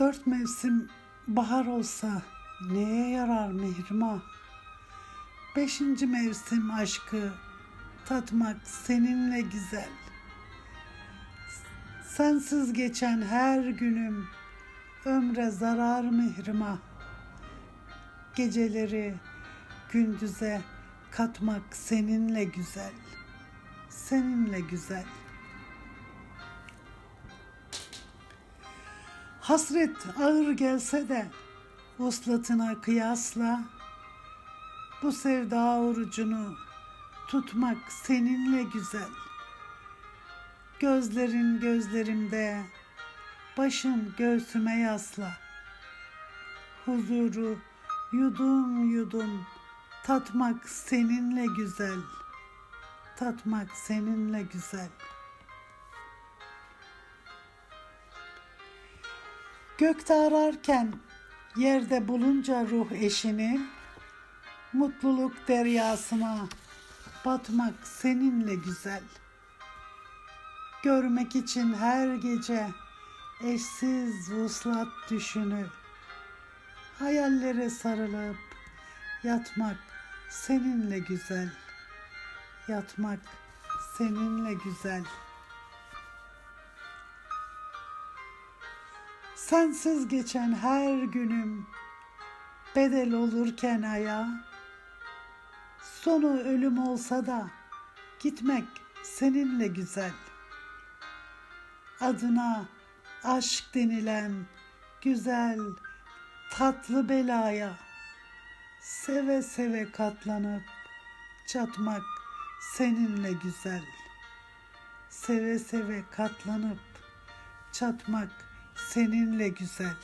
Dört mevsim bahar olsa neye yarar mihrima? Beşinci mevsim aşkı tatmak seninle güzel. Sensiz geçen her günüm ömre zarar mihrima. Geceleri gündüze katmak seninle güzel. Seninle güzel. Hasret ağır gelse de vuslatına kıyasla bu sevda orucunu tutmak seninle güzel. Gözlerin gözlerimde, başın göğsüme yasla. Huzuru yudum yudum tatmak seninle güzel. Tatmak seninle güzel. Gökte ararken yerde bulunca ruh eşini mutluluk deryasına batmak seninle güzel. Görmek için her gece eşsiz vuslat düşünü hayallere sarılıp yatmak seninle güzel. Yatmak seninle güzel. Sensiz geçen her günüm bedel olurken aya sonu ölüm olsa da gitmek seninle güzel. Adına aşk denilen güzel tatlı belaya seve seve katlanıp çatmak seninle güzel. Seve seve katlanıp çatmak seninle güzel.